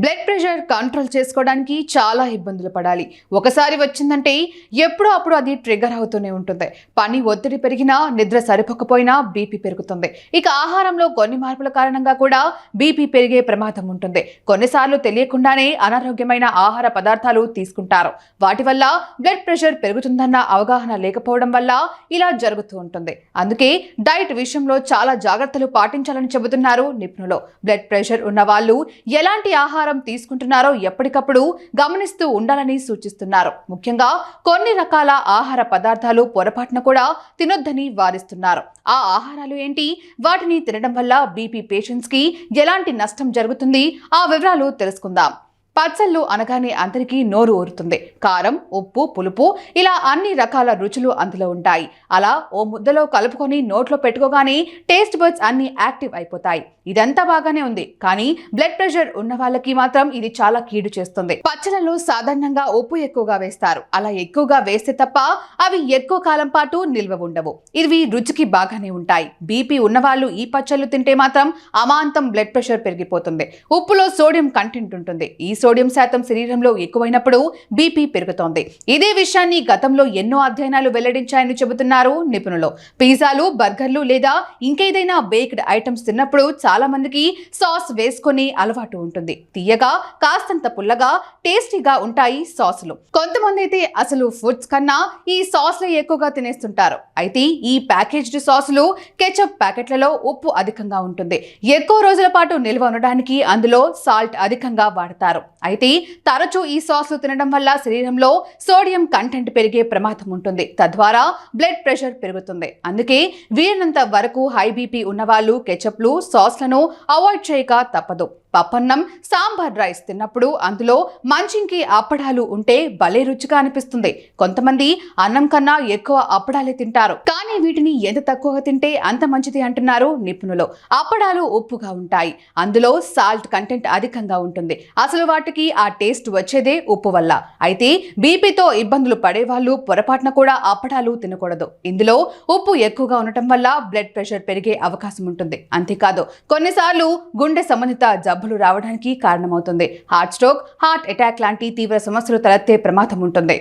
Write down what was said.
Blood pressure control చేసుకోవడానికి చాలా ఇబ్బందులు పడాలి. ఒకసారి వచ్చిందంటే ఎప్పుడో అప్పుడు అది ట్రిగర్ అవుతూనే ఉంటుంది. పని ఒత్తిడి పెరిగినా నిద్ర సరిపోకపోయినా బీపీ పెరుగుతుంది. ఇక ఆహారంలో కొన్ని మార్పుల కారణంగా కూడా బీపీ పెరిగే ప్రమాదం ఉంటుంది. కొన్నిసార్లు తెలియకుండానే అనారోగ్యమైన ఆహార పదార్థాలు తీసుకుంటారు. వాటి వల్ల బ్లడ్ ప్రెషర్ పెరుగుతుందన్న అవగాహన లేకపోవడం వల్ల ఇలా జరుగుతూ ఉంటుంది. అందుకే డైట్ విషయంలో చాలా జాగ్రత్తలు పాటించాలని చెబుతున్నారు నిపుణులు. బ్లడ్ ప్రెషర్ ఉన్న వాళ్ళు ఎలాంటి ఆహారం ఆహారం తీసుకుంటున్నారో ఎప్పటికప్పుడు గమనిస్తూ ఉండాలని సూచిస్తున్నారు. ముఖ్యంగా కొన్ని రకాల ఆహార పదార్థాలు పొరపాటున కూడా తినొద్దని వారిస్తున్నారు ఆ ఆహారాలు ఏంటి? వాటిని తినడం వల్ల బీపీ పేషెంట్స్కి ఎలాంటి నష్టం జరుగుతుంది? ఆ వివరాలు తెలుసుకుందాం. పచ్చళ్ళు అనగానే అందరికీ నోరు ఊరుతుంది. కారం ఉప్పు పులుపు ఇలా అన్ని రకాల రుచులు అందులో ఉంటాయి. అలా ఓ ముద్దలో కలుపుకొని నోట్లో పెట్టుకోగానే టేస్ట్ బర్డ్స్ అన్ని యాక్టివ్ అయిపోతాయి. ఇదంతా బాగానే ఉంది. కానీ బ్లడ్ ప్రెషర్ ఉన్న వాళ్ళకి మాత్రం ఇది చాలా కీడు చేస్తుంది. పచ్చళ్ళలో సాధారణంగా ఉప్పు ఎక్కువగా వేస్తారు. అలా ఎక్కువగా వేస్తే తప్ప అవి ఎక్కువ కాలం పాటు నిల్వ ఉండవు. ఇవి రుచికి బాగానే ఉంటాయి. బీపీ ఉన్నవాళ్ళు ఈ పచ్చళ్ళు తింటే మాత్రం అమాంతం బ్లడ్ ప్రెషర్ పెరిగిపోతుంది. ఉప్పులో సోడియం కంటెంట్ ఉంటుంది. ఈ సోడియం శాతం శరీరంలో ఎక్కువైనప్పుడు బీపీ పెరుగుతోంది. ఇదే విషయాన్ని గతంలో ఎన్నో అధ్యయనాలు వెల్లడించాయని చెబుతున్నారు నిపుణులు. పిజ్జాలు బర్గర్లు లేదా ఇంకేదైనా బేక్డ్ ఐటమ్స్ తిన్నప్పుడు చాలా మందికి సాస్ వేసుకుని అలవాటు ఉంటుంది. తీయగా కాస్తంత పుల్లగా టేస్టీగా ఉంటాయి సాసులు. కొంతమంది అయితే అసలు ఫుడ్స్ కన్నా ఈ సాస్లు ఎక్కువగా తినేస్తుంటారు. అయితే ఈ ప్యాకేజ్డ్ సాసులు కెచప్ ప్యాకెట్లలో ఉప్పు అధికంగా ఉంటుంది. ఎక్కువ రోజుల పాటు నిల్వ ఉండడానికి అందులో సాల్ట్ అధికంగా వాడతారు. అయితే తరచూ ఈ సాస్లు తినడం వల్ల శరీరంలో సోడియం కంటెంట్ పెరిగే ప్రమాదం ఉంటుంది. తద్వారా బ్లడ్ ప్రెషర్ పెరుగుతుంది. అందుకే వీరినంత వరకు హై బీపీ ఉన్నవాళ్ళు కెచప్లు సాస్లను అవాయిడ్ చేయక తప్పదు. పప్పన్నం సాంబార్ రైస్ తిన్నప్పుడు అందులో మంచింకి అప్పడాలు ఉంటే భలే రుచిగా అనిపిస్తుంది. కొంతమంది అన్నం కన్నా ఎక్కువ అప్పడాలే తింటారు. కానీ వీటిని ఎంత తక్కువగా తింటే అంత మంచిది అంటున్నారు నిపుణులు. అప్పడాలు ఉప్పుగా ఉంటాయి. అందులో సాల్ట్ కంటెంట్ అధికంగా ఉంటుంది. అసలు వాటికి ఆ టేస్ట్ వచ్చేదే ఉప్పు వల్ల. అయితే బీపీతో ఇబ్బందులు పడేవాళ్ళు పొరపాటున కూడా అప్పడాలు తినకూడదు. ఇందులో ఉప్పు ఎక్కువగా ఉండటం వల్ల బ్లడ్ ప్రెషర్ పెరిగే అవకాశం ఉంటుంది. అంతేకాదు కొన్నిసార్లు గుండె సంబంధిత జబ్బులు రావడానికి కారణమవుతుంది. హార్ట్ స్ట్రోక్ హార్ట్ అటాక్ లాంటి తీవ్ర సమస్యలు తలెత్తే ప్రమాదం ఉంటుంది.